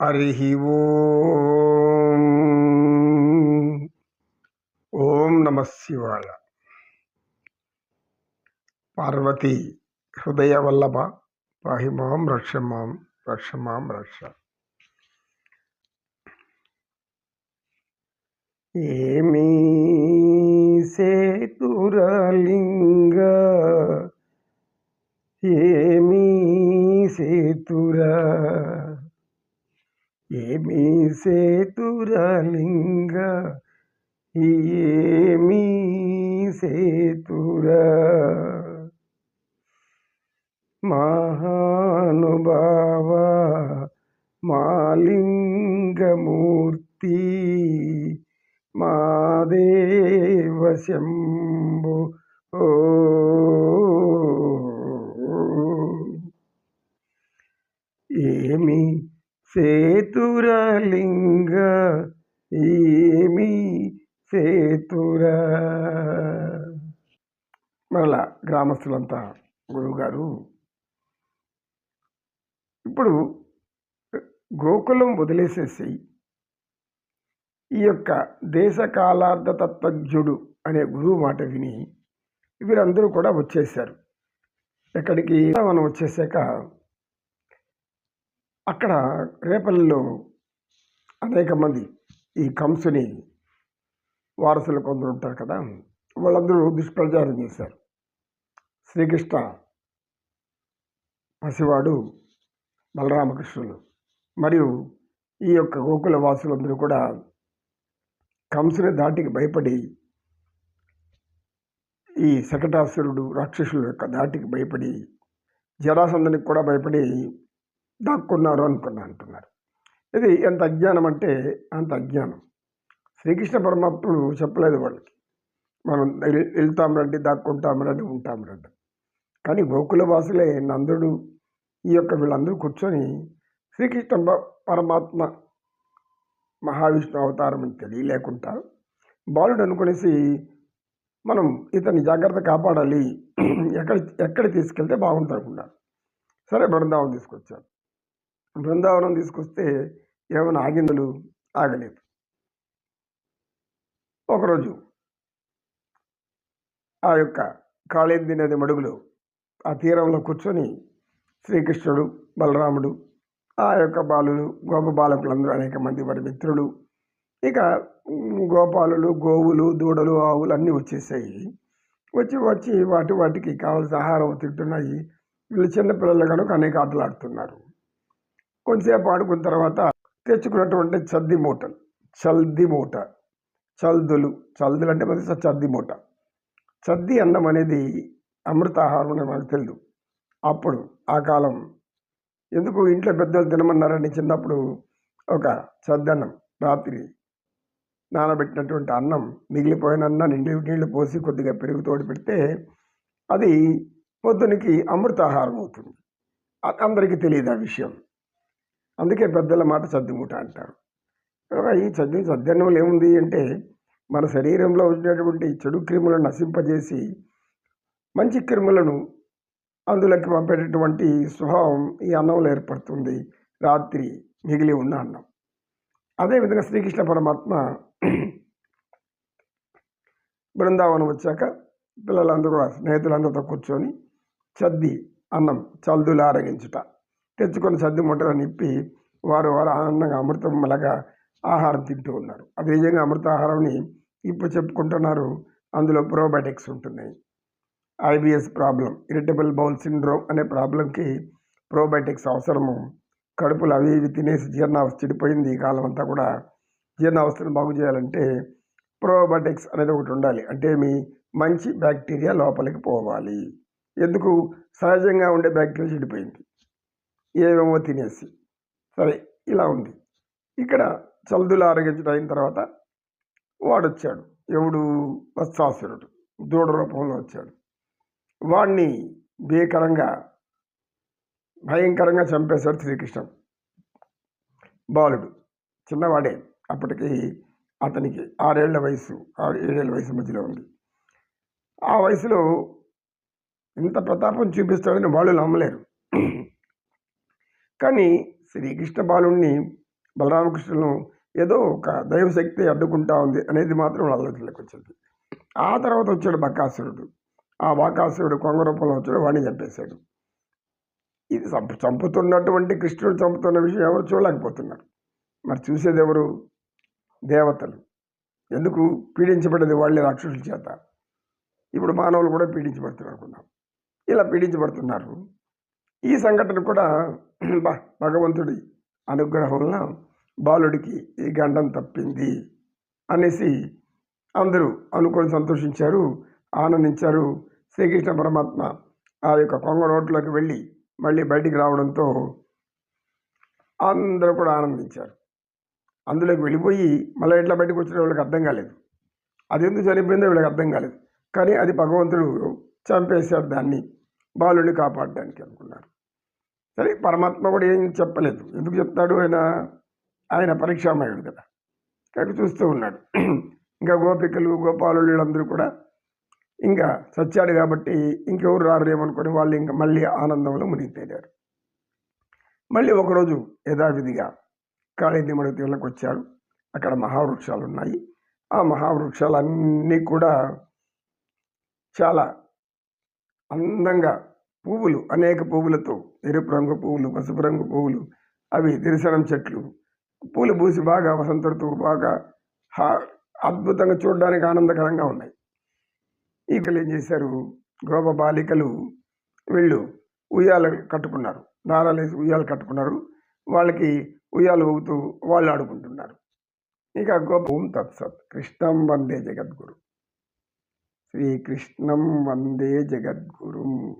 హరి ఓం ఓం నమ శివాయ పార్వతి హృదయ వల్లభ పాహి మాం రక్ష మాం రక్ష మాం రక్ష ఏమీ సేతురలింగ ఏమీ సేతురా ఏమీ సేతురలింగ ఏమీ సేతురా. మహానుభావ మాలింగమూర్తి మాదేవ శంభు. ఓ ఏమి సేతురలింగ ఏమి సేతురా. మరలా గ్రామస్తులంతా గురువుగారు ఇప్పుడు గోకులం వదిలేసేసి ఈ యొక్క దేశ తత్వజ్ఞుడు అనే గురువు మాట విని వీరందరూ కూడా వచ్చేసారు ఎక్కడికి? మనం వచ్చేసాక అక్కడ రేపల్లిలో అనేక మంది ఈ కంసుని వారసులు కొందరు ఉంటారు కదా వాళ్ళందరూ దుష్ప్రచారం చేశారు. శ్రీకృష్ణ పసివాడు బలరామకృష్ణులు మరియు ఈ యొక్క గోకుల వాసులందరూ కూడా కంసుని దాటికి భయపడి ఈ శకటాసురుడు రాక్షసుల యొక్క దాటికి భయపడి జరాసంధనికి కూడా భయపడి దాక్కున్నారు అనుకున్నా అంటున్నారు. ఇది ఎంత అజ్ఞానం అంటే అంత అజ్ఞానం. శ్రీకృష్ణ పరమాత్ముడు చెప్పలేదు వాళ్ళకి. మనం వెళ్తాం రండి దాక్కుంటాం రండి ఉంటాం రండి. కానీ గోకుల వాసులే నందుడు ఈ యొక్క వీళ్ళందరూ కూర్చొని శ్రీకృష్ణ పరమాత్మ మహావిష్ణు అవతారం అని తెలియలేకుండా బాలుడు అనుకునేసి మనం ఇతన్ని జాగ్రత్త కాపాడాలి. ఎక్కడ ఎక్కడ తీసుకెళ్తే బాగుంటుంది అనుకున్నారు సరే బృందావం తీసుకొచ్చారు బృందావనం తీసుకొస్తే ఏమైనా ఆగిందులు ఆగలేదు. ఒకరోజు ఆ యొక్క కాళేంది నది మడుగులో ఆ తీరంలో కూర్చొని శ్రీకృష్ణుడు బలరాముడు ఆ యొక్క బాలులు గోప బాలకులందరూ అనేక మంది వారి మిత్రులు ఇక గోపాలులు గోవులు దూడలు ఆవులు అన్నీ వచ్చేసాయి. వచ్చి వచ్చి వాటి వాటికి కావలసిన ఆహారం తింటున్నాయి. వీళ్ళు చిన్నపిల్లలు కనుక అనేక ఆటలు ఆడుతున్నారు కొంతసేపు ఆడుకున్న తర్వాత తెచ్చుకున్నటువంటి చద్ది మూటలు చల్ది మూట చల్దులు చల్దులు అంటే మరి చద్ది మూట. చద్ది అన్నం అనేది అమృతాహారం అని మనకు తెలియదు అప్పుడు ఆ కాలం ఎందుకు ఇంట్లో పెద్దలు తినమన్నారని చిన్నప్పుడు ఒక చద్దన్నం రాత్రి నానబెట్టినటువంటి అన్నం మిగిలిపోయిన అన్నం నీళ్ళు నీళ్ళు పోసి కొద్దిగా పెరుగు తోడు పెడితే అది పొద్దునికి అమృతాహారం అవుతుంది. అందరికీ తెలియదు ఆ విషయం. అందుకే పెద్దల మాట సర్దిమూట అంటారు. ఈ చద్ది సద్దన్నంలో ఏముంది అంటే మన శరీరంలో ఉండేటువంటి చెడు క్రిములను నశింపజేసి మంచి క్రిములను అందులోకి పంపేటటువంటి స్వభావం ఈ అన్నంలో ఏర్పడుతుంది. రాత్రి మిగిలి ఉన్న అన్నం. అదేవిధంగా శ్రీకృష్ణ పరమాత్మ బృందావనం వచ్చాక పిల్లలందరూ కూడా స్నేహితులందరితో కూర్చొని చద్ది అన్నం చల్దులు ఆరగించుట తెచ్చుకొని సద్ది ముట్టలు నిప్పి వారు వారు ఆనందంగా అమృతం మలగా ఆహారం తింటూ ఉన్నారు. అది నిజంగా అమృతాహారంని ఇప్పుడు చెప్పుకుంటున్నారు. అందులో ప్రోబయోటిక్స్ ఉంటున్నాయి. IBS problem irritable bowel syndrome అనే ప్రాబ్లంకి ప్రోబయోటిక్స్ అవసరము. కడుపులు అవి ఇవి తినేసి జీర్ణావస్థ చెడిపోయింది. ఈ కాలం అంతా కూడా జీర్ణావస్థను బాగు చేయాలంటే ప్రోబయోటిక్స్ అనేది ఒకటి ఉండాలి. అంటే మీ మంచి బ్యాక్టీరియా లోపలికి పోవాలి. ఎందుకు? సహజంగా ఉండే బ్యాక్టీరియా చెడిపోయింది. ఏమేమో తినేసి. సరే ఇలా ఉంది. ఇక్కడ చల్దులు ఆరగించడం అయిన తర్వాత వాడు వచ్చాడు ఎవడు? వత్సాసురుడు దూడ రూపంలో వచ్చాడు. వాడిని భీకరంగా భయంకరంగా చంపేశాడు శ్రీకృష్ణ బాలుడు. చిన్నవాడే. అప్పటికి అతనికి ఆరేళ్ళ వయసు ఆరు ఏడేళ్ళ వయసు మధ్యలో ఉంది. ఆ వయసులో ఇంత ప్రతాపం చూపిస్తాడని వాళ్ళు నమ్మలేరు. కానీ శ్రీకృష్ణ బాలుణ్ణి బలరామకృష్ణులను ఏదో ఒక దైవశక్తి అడ్డుకుంటా ఉంది అనేది మాత్రం వాళ్ళ ఆలోచనలోకి వచ్చింది. ఆ తర్వాత వచ్చాడు బకాసురుడు. ఆ బకాసురుడు కొంగ రూపంలో వచ్చాడు వాడిని చంపేశాడు. ఇది చంపు చంపుతున్నటువంటి కృష్ణుడు చంపుతున్న విషయం ఎవరు చూడలేకపోతున్నారు. మరి చూసేది ఎవరు? దేవతలు. ఎందుకు? పీడించబడేది వాళ్ళే రాక్షసుల చేత. ఇప్పుడు మానవులు కూడా పీడించబడుతున్నారు అనుకున్నాం ఇలా పీడించబడుతున్నారు. ఈ సంఘటన కూడా భగవంతుడి అనుగ్రహం బాలుడికి ఈ గండం తప్పింది అనేసి అందరూ అనుకొని సంతోషించారు ఆనందించారు. శ్రీకృష్ణ పరమాత్మ ఆ యొక్క కొంగ రోడ్లోకి వెళ్ళి మళ్ళీ బయటికి రావడంతో అందరూ కూడా ఆనందించారు. అందులోకి వెళ్ళిపోయి మళ్ళీ ఎట్లా బయటకు వచ్చిన వాళ్ళకి అర్థం కాలేదు. అది ఎందుకు చనిపోయిందో వీళ్ళకి అర్థం కాలేదు. కానీ అది భగవంతుడు చంపేశాడు దాన్ని. బాలుడిని కాపాడడానికి అనుకున్నారు. సరే పరమాత్మ కూడా ఏం చెప్పలేదు. ఎందుకు చెప్తాడు ఆయన? ఆయన పరీక్షామయుడు కదా. కాబట్టి చూస్తూ ఉన్నాడు. ఇంకా గోపికలు గోపాలు వీళ్ళందరూ కూడా ఇంకా చచ్చాడు కాబట్టి ఇంకెవరు రారేమనుకొని వాళ్ళు ఇంకా మళ్ళీ ఆనందంలో మునిగిపోయారు. మళ్ళీ ఒకరోజు యథావిధిగా కాళీదిమడి తీళ్ళకి వచ్చారు. అక్కడ మహావృక్షాలు ఉన్నాయి ఆ మహావృక్షాలన్నీ కూడా చాలా అందంగా పువ్వులు అనేక పువ్వులతో ఎరుపు రంగు పువ్వులు పసుపు రంగు పువ్వులు అవి దిరిసనం చెట్లు. పూలు పూసి బాగా వసంత ఋతువు బాగా హా- అద్భుతంగా చూడడానికి ఆనందకరంగా ఉన్నాయి. ఈకలు ఏం చేశారు? గోప బాలికలు వీళ్ళు ఉయ్యాలు కట్టుకున్నారు. దారాలు వేసి ఉయ్యాలు కట్టుకున్నారు. వాళ్ళకి ఉయ్యాలు ఊగుతూ వాళ్ళు ఆడుకుంటున్నారు. ఇక గోప ఓం తత్సత్. కృష్ణం వందే జగద్గురు. శ్రీకృష్ణం వందే జగద్గురు.